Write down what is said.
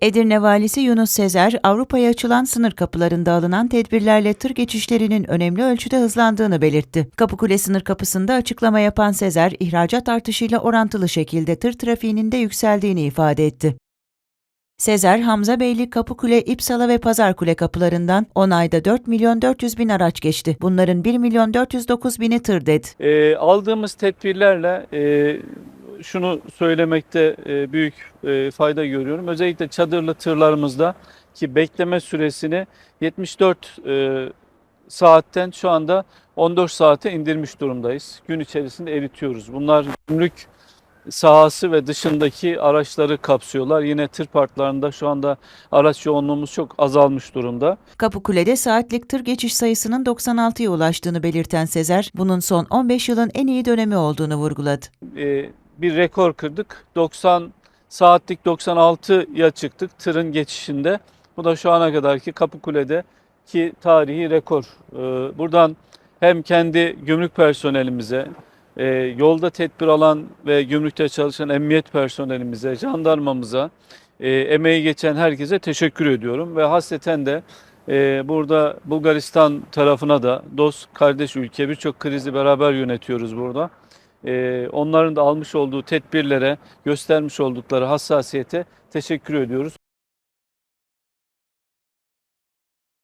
Edirne Valisi Yunus Sezer, Avrupa'ya açılan sınır kapılarında alınan tedbirlerle tır geçişlerinin önemli ölçüde hızlandığını belirtti. Kapıkule sınır kapısında açıklama yapan Sezer, ihracat artışıyla orantılı şekilde tır trafiğinin de yükseldiğini ifade etti. Sezer, Hamza Beyli, Kapıkule, İpsala ve Pazarkule kapılarından 10 ayda 4 milyon 400 bin araç geçti. Bunların 1 milyon 409 bini tır dedi. E, aldığımız tedbirlerle e, şunu söylemekte e, büyük e, fayda görüyorum. Özellikle çadırlı tırlarımızda ki bekleme süresini 74 e, saatten şu anda 14 saate indirmiş durumdayız. Gün içerisinde eritiyoruz. Bunlar gümrük sahası ve dışındaki araçları kapsıyorlar. Yine tır parklarında şu anda araç yoğunluğumuz çok azalmış durumda. Kapıkule'de saatlik tır geçiş sayısının 96'ya ulaştığını belirten Sezer, bunun son 15 yılın en iyi dönemi olduğunu vurguladı. e, bir rekor kırdık. 90 saatlik 96'ya çıktık tırın geçişinde. Bu da şu ana kadarki Kapıkule'de ki tarihi rekor. E, buradan hem kendi gümrük personelimize, e, yolda tedbir alan ve gümrükte çalışan emniyet personelimize, jandarmamıza, e, emeği geçen herkese teşekkür ediyorum ve hasreten de e, burada Bulgaristan tarafına da dost kardeş ülke birçok krizi beraber yönetiyoruz burada. Ee, onların da almış olduğu tedbirlere, göstermiş oldukları hassasiyete teşekkür ediyoruz.